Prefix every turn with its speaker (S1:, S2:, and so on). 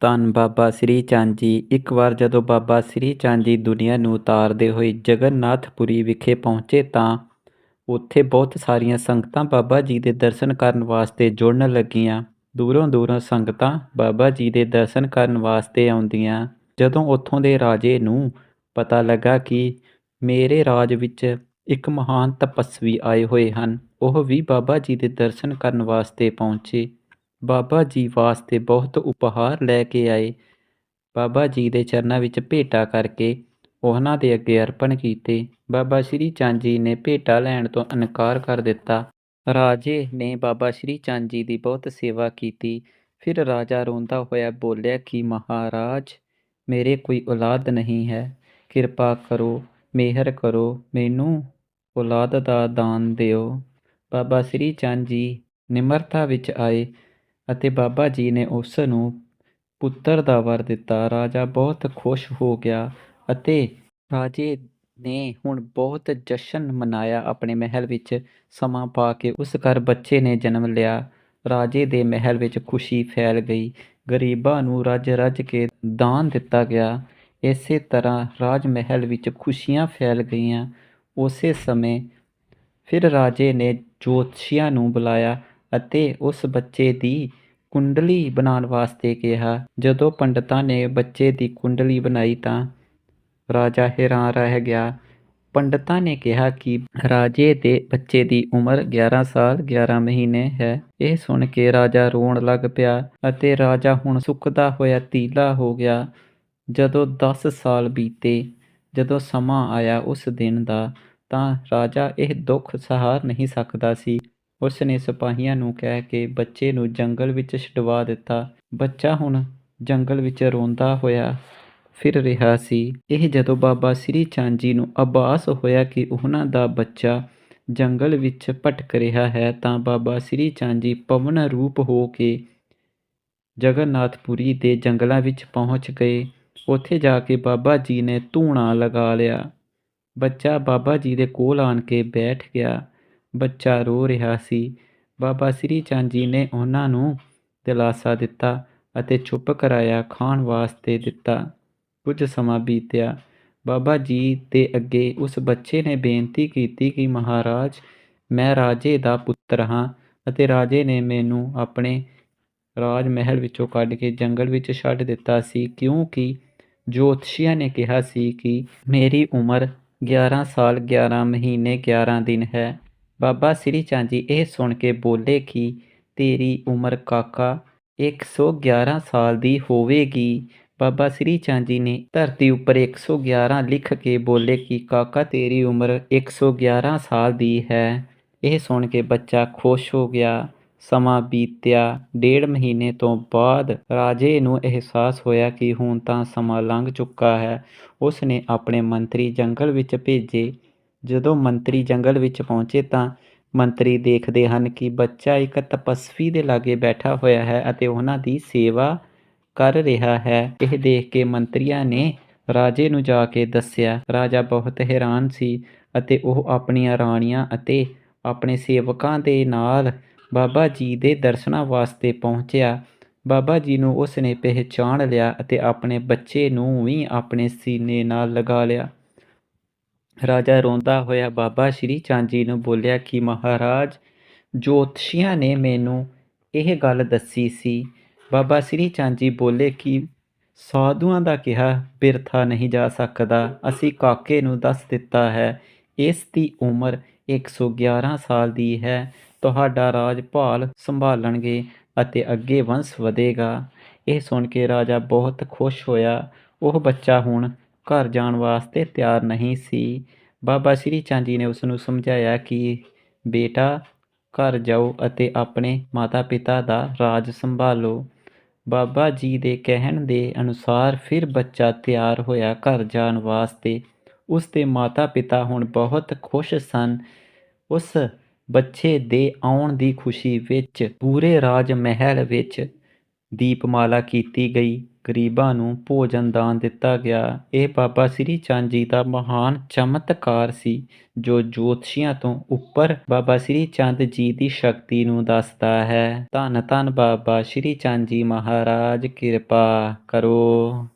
S1: ਧੰਨ ਬਾਬਾ ਸ੍ਰੀ ਚੰਦ ਜੀ। ਇੱਕ ਵਾਰ ਜਦੋਂ ਬਾਬਾ ਸ੍ਰੀ ਚੰਦ ਜੀ ਦੁਨੀਆ ਨੂੰ ਉਤਾਰਦੇ ਹੋਏ ਜਗਨਨਾਥਪੁਰੀ ਵਿਖੇ ਪਹੁੰਚੇ ਤਾਂ ਉੱਥੇ ਬਹੁਤ ਸਾਰੀਆਂ ਸੰਗਤਾਂ ਬਾਬਾ ਜੀ ਦੇ ਦਰਸ਼ਨ ਕਰਨ ਵਾਸਤੇ ਜੁੜਨ ਲੱਗੀਆਂ। ਦੂਰੋਂ ਦੂਰੋਂ ਸੰਗਤਾਂ ਬਾਬਾ ਜੀ ਦੇ ਦਰਸ਼ਨ ਕਰਨ ਵਾਸਤੇ ਆਉਂਦੀਆਂ। ਜਦੋਂ ਉੱਥੋਂ ਦੇ ਰਾਜੇ ਨੂੰ ਪਤਾ ਲੱਗਾ ਕਿ ਮੇਰੇ ਰਾਜ ਵਿੱਚ ਇੱਕ ਮਹਾਨ ਤਪਸਵੀ ਆਏ ਹੋਏ ਹਨ, ਉਹ ਵੀ ਬਾਬਾ ਜੀ ਦੇ ਦਰਸ਼ਨ ਕਰਨ ਵਾਸਤੇ ਪਹੁੰਚੇ। ਬਾਬਾ ਜੀ ਵਾਸਤੇ ਬਹੁਤ ਉਪਹਾਰ ਲੈ ਕੇ ਆਏ। ਬਾਬਾ ਜੀ ਦੇ ਚਰਨਾਂ ਵਿੱਚ ਭੇਟਾ ਕਰਕੇ ਉਹਨਾਂ ਦੇ ਅੱਗੇ ਅਰਪਣ ਕੀਤੇ। ਬਾਬਾ ਸ਼੍ਰੀ ਚੰਦ ਜੀ ਨੇ ਭੇਟਾ ਲੈਣ ਤੋਂ ਇਨਕਾਰ ਕਰ ਦਿੱਤਾ। ਰਾਜੇ ਨੇ ਬਾਬਾ ਸ਼੍ਰੀ ਚੰਦ ਜੀ ਦੀ ਬਹੁਤ ਸੇਵਾ ਕੀਤੀ। ਫਿਰ ਰਾਜਾ ਰੋਂਦਾ ਹੋਇਆ ਬੋਲਿਆ ਕਿ ਮਹਾਰਾਜ, ਮੇਰੇ ਕੋਈ ਔਲਾਦ ਨਹੀਂ ਹੈ। ਕਿਰਪਾ ਕਰੋ, ਮਿਹਰ ਕਰੋ, ਮੈਨੂੰ ਔਲਾਦ ਦਾ ਦਾਨ ਦਿਓ। ਬਾਬਾ ਸ਼੍ਰੀ ਚੰਦ ਜੀ ਨਿਮਰਤਾ ਵਿੱਚ ਆਏ। ਅਤੇ ਬਾਬਾ ਜੀ ਨੇ ਉਸ ਨੂੰ ਪੁੱਤਰ ਦਾ ਵਰ ਦਿੱਤਾ। ਰਾਜਾ ਬਹੁਤ ਖੁਸ਼ ਹੋ ਗਿਆ ਅਤੇ ਰਾਜੇ ਨੇ ਹੁਣ ਬਹੁਤ ਜਸ਼ਨ ਮਨਾਇਆ। ਆਪਣੇ ਮਹਿਲ ਵਿੱਚ ਸਮਾਂ ਪਾ ਕੇ ਉਸ ਘਰ ਬੱਚੇ ਨੇ ਜਨਮ ਲਿਆ। ਰਾਜੇ ਦੇ ਮਹਿਲ ਵਿੱਚ ਖੁਸ਼ੀ ਫੈਲ ਗਈ। ਗਰੀਬਾਂ ਨੂੰ ਰੱਜ ਰੱਜ ਕੇ ਦਾਨ ਦਿੱਤਾ ਗਿਆ। ਇਸੇ ਤਰ੍ਹਾਂ ਰਾਜ ਮਹਿਲ ਵਿੱਚ ਖੁਸ਼ੀਆਂ ਫੈਲ ਗਈਆਂ। ਉਸੇ ਸਮੇਂ ਫਿਰ ਰਾਜੇ ਨੇ ਜੋਤਸ਼ੀਆਂ ਨੂੰ ਬੁਲਾਇਆ। ਅਤੇ ਉਸ ਬੱਚੇ ਦੀ ਕੁੰਡਲੀ ਬਣਾਉਣ ਵਾਸਤੇ ਕਿਹਾ। ਜਦੋਂ ਪੰਡਤਾਂ ਨੇ ਬੱਚੇ ਦੀ ਕੁੰਡਲੀ ਬਣਾਈ ਤਾਂ ਰਾਜਾ ਹੈਰਾਨ ਰਹਿ ਗਿਆ। ਪੰਡਤਾਂ ਨੇ ਕਿਹਾ ਕਿ ਰਾਜੇ ਦੇ ਬੱਚੇ ਦੀ ਉਮਰ 11 ਸਾਲ 11 ਮਹੀਨੇ ਹੈ। ਇਹ ਸੁਣ ਕੇ ਰਾਜਾ ਰੋਣ ਲੱਗ ਪਿਆ ਅਤੇ ਰਾਜਾ ਹੁਣ ਸੁੱਕਦਾ ਹੋਇਆ ਤੀਲਾ ਹੋ ਗਿਆ। ਜਦੋਂ 10 ਸਾਲ ਬੀਤੇ, ਜਦੋਂ ਸਮਾਂ ਆਇਆ ਉਸ ਦਿਨ ਦਾ, ਤਾਂ ਰਾਜਾ ਇਹ ਦੁੱਖ ਸਹਾਰ ਨਹੀਂ ਸਕਦਾ ਸੀ। ਉਸ ਨੇ ਸਿਪਾਹੀਆਂ ਨੂੰ ਕਹਿ ਕੇ ਬੱਚੇ ਨੂੰ ਜੰਗਲ ਵਿੱਚ ਛੁਡਵਾ ਦਿੱਤਾ। ਬੱਚਾ ਹੁਣ ਜੰਗਲ ਵਿੱਚ ਰੋਂਦਾ ਹੋਇਆ ਫਿਰ ਰਿਹਾ ਸੀ। ਇਹ ਜਦੋਂ ਬਾਬਾ ਸ੍ਰੀ ਚੰਦ ਜੀ ਨੂੰ ਆਭਾਸ ਹੋਇਆ ਕਿ ਉਹਨਾਂ ਦਾ ਬੱਚਾ ਜੰਗਲ ਵਿੱਚ ਭਟਕ ਰਿਹਾ ਹੈ, ਤਾਂ ਬਾਬਾ ਸ੍ਰੀ ਚੰਦ ਜੀ ਪਵਨ ਰੂਪ ਹੋ ਕੇ ਜਗਨਨਾਥਪੁਰੀ ਦੇ ਜੰਗਲਾਂ ਵਿੱਚ ਪਹੁੰਚ ਗਏ। ਉੱਥੇ ਜਾ ਕੇ ਬਾਬਾ ਜੀ ਨੇ ਧੂਣਾ ਲਗਾ ਲਿਆ। ਬੱਚਾ ਬਾਬਾ ਜੀ ਦੇ ਕੋਲ ਆਣ ਕੇ ਬੈਠ ਗਿਆ। ਬੱਚਾ ਰੋ ਰਿਹਾ ਸੀ। ਬਾਬਾ ਸ੍ਰੀ ਚੰਦ ਜੀ ਨੇ ਉਹਨਾਂ ਨੂੰ ਦਿਲਾਸਾ ਦਿੱਤਾ ਅਤੇ ਚੁੱਪ ਕਰਾਇਆ ਖਾਣ ਵਾਸਤੇ ਦਿੱਤਾ। ਕੁਝ ਸਮਾਂ ਬੀਤਿਆ। ਬਾਬਾ ਜੀ ਦੇ ਅੱਗੇ ਉਸ ਬੱਚੇ ਨੇ ਬੇਨਤੀ ਕੀਤੀ ਕਿ ਮਹਾਰਾਜ, ਮੈਂ ਰਾਜੇ ਦਾ ਪੁੱਤਰ ਹਾਂ ਅਤੇ ਰਾਜੇ ਨੇ ਮੈਨੂੰ ਆਪਣੇ ਰਾਜ ਮਹਿਲ ਵਿੱਚੋਂ ਕੱਢ ਕੇ ਜੰਗਲ ਵਿੱਚ ਛੱਡ ਦਿੱਤਾ ਸੀ ਕਿਉਂਕਿ ਜੋਤਸ਼ੀਆਂ ਨੇ ਕਿਹਾ ਸੀ ਕਿ ਮੇਰੀ ਉਮਰ 11 ਸਾਲ 11 ਮਹੀਨੇ 11 ਦਿਨ ਹੈ। ਬਾਬਾ ਸ੍ਰੀ ਚੰਦ ਜੀ ਇਹ ਸੁਣ ਕੇ ਬੋਲੇ ਕਿ ਤੇਰੀ ਉਮਰ ਕਾਕਾ 111 ਸਾਲ ਦੀ ਹੋਵੇਗੀ। ਬਾਬਾ ਸ੍ਰੀ ਚੰਦ ਜੀ ਨੇ ਧਰਤੀ ਉੱਪਰ 111 ਲਿਖ ਕੇ ਬੋਲੇ ਕਿ ਕਾਕਾ ਤੇਰੀ ਉਮਰ 111 ਸਾਲ ਦੀ ਹੈ। ਇਹ ਸੁਣ ਕੇ ਬੱਚਾ ਖੁਸ਼ ਹੋ ਗਿਆ। ਸਮਾਂ ਬੀਤਿਆ। ਡੇਢ ਮਹੀਨੇ ਤੋਂ ਬਾਅਦ ਰਾਜੇ ਨੂੰ ਅਹਿਸਾਸ ਹੋਇਆ ਕਿ ਹੁਣ ਤਾਂ ਸਮਾਂ ਲੰਘ ਚੁੱਕਾ ਹੈ। ਉਸ ਨੇ ਆਪਣੇ ਮੰਤਰੀ ਜੰਗਲ ਵਿੱਚ ਭੇਜੇ। ਜਦੋਂ ਮੰਤਰੀ ਜੰਗਲ ਵਿੱਚ ਪਹੁੰਚੇ ਤਾਂ ਮੰਤਰੀ ਦੇਖਦੇ ਹਨ ਕਿ ਬੱਚਾ ਇੱਕ ਤਪਸਵੀ ਦੇ ਲਾਗੇ ਬੈਠਾ ਹੋਇਆ ਹੈ ਅਤੇ ਉਹਨਾਂ ਦੀ ਸੇਵਾ ਕਰ ਰਿਹਾ ਹੈ। ਇਹ ਦੇਖ ਕੇ ਮੰਤਰੀਆਂ ਨੇ ਰਾਜੇ ਨੂੰ ਜਾ ਕੇ ਦੱਸਿਆ, ਰਾਜਾ ਬਹੁਤ ਹੈਰਾਨ ਸੀ ਅਤੇ ਉਹ ਆਪਣੀਆਂ ਰਾਣੀਆਂ ਅਤੇ ਆਪਣੇ ਸੇਵਕਾਂ ਦੇ ਨਾਲ ਬਾਬਾ ਜੀ ਦੇ ਦਰਸ਼ਨਾਂ ਵਾਸਤੇ ਪਹੁੰਚਿਆ। ਬਾਬਾ ਜੀ ਨੂੰ ਉਸ ਨੇ ਪਹਿਚਾਣ ਲਿਆ ਅਤੇ ਆਪਣੇ ਬੱਚੇ ਨੂੰ ਵੀ ਆਪਣੇ ਸੀਨੇ ਨਾਲ ਲਗਾ ਲਿਆ। ਰਾਜਾ ਰੋਂਦਾ ਹੋਇਆ ਬਾਬਾ ਸ਼੍ਰੀ ਚੰਦ ਜੀ ਨੂੰ ਬੋਲਿਆ ਕਿ ਮਹਾਰਾਜ, ਜੋਤਸ਼ੀਆਂ ਨੇ ਮੈਨੂੰ ਇਹ ਗੱਲ ਦੱਸੀ ਸੀ। ਬਾਬਾ ਸ਼੍ਰੀ ਚੰਦ ਜੀ ਬੋਲੇ ਕਿ ਸਾਧੂਆਂ ਦਾ ਕਿਹਾ, ਬਿਰਥਾ ਨਹੀਂ ਜਾ ਸਕਦਾ। ਅਸੀਂ ਕਾਕੇ ਨੂੰ ਦੱਸ ਦਿੱਤਾ ਹੈ, ਇਸ ਦੀ ਉਮਰ 111 ਸਾਲ ਦੀ ਹੈ। ਤੁਹਾਡਾ ਰਾਜ ਭਾਲ ਸੰਭਾਲਣਗੇ ਅਤੇ ਅੱਗੇ ਵੰਸ਼ ਵਧੇਗਾ। ਇਹ ਸੁਣ ਕੇ ਰਾਜਾ ਬਹੁਤ ਖੁਸ਼ ਹੋਇਆ। ਉਹ ਬੱਚਾ ਹੁਣ ਘਰ ਜਾਣ ਵਾਸਤੇ ਤਿਆਰ ਨਹੀਂ ਸੀ। ਬਾਬਾ ਸ਼੍ਰੀ ਚੰਦ ਜੀ ਨੇ ਉਸ ਨੂੰ ਸਮਝਾਇਆ ਕਿ ਬੇਟਾ, ਘਰ ਜਾਓ ਅਤੇ ਆਪਣੇ ਮਾਤਾ-ਪਿਤਾ ਦਾ ਰਾਜ ਸੰਭਾਲੋ। ਬਾਬਾ ਜੀ ਦੇ ਕਹਿਣ ਦੇ ਅਨੁਸਾਰ ਫਿਰ ਬੱਚਾ ਤਿਆਰ ਹੋਇਆ ਘਰ ਜਾਣ ਵਾਸਤੇ। ਉਸ ਦੇ ਮਾਤਾ-ਪਿਤਾ ਹੁਣ ਬਹੁਤ ਖੁਸ਼ ਸਨ। ਉਸ ਬੱਚੇ ਦੇ ਆਉਣ ਦੀ ਖੁਸ਼ੀ ਵਿੱਚ ਪੂਰੇ ਰਾਜ ਮਹਿਲ ਵਿੱਚ ਦੀਪਮਾਲਾ ਕੀਤੀ ਗਈ। ਗਰੀਬਾਂ ਨੂੰ ਭੋਜਨ ਦਾਨ ਦਿੱਤਾ ਗਿਆ। ਇਹ ਬਾਬਾ ਸ੍ਰੀ ਚੰਦ ਜੀ ਦਾ ਮਹਾਨ ਚਮਤਕਾਰ ਸੀ, ਜੋ ਜੋਤਸ਼ੀਆਂ ਤੋਂ ਉੱਪਰ ਬਾਬਾ ਸ੍ਰੀ ਚੰਦ ਜੀ ਦੀ ਸ਼ਕਤੀ ਨੂੰ ਦੱਸਦਾ ਹੈ। ਧੰਨ ਧੰਨ ਬਾਬਾ ਸ੍ਰੀ ਚੰਦ ਜੀ ਮਹਾਰਾਜ, ਕਿਰਪਾ ਕਰੋ।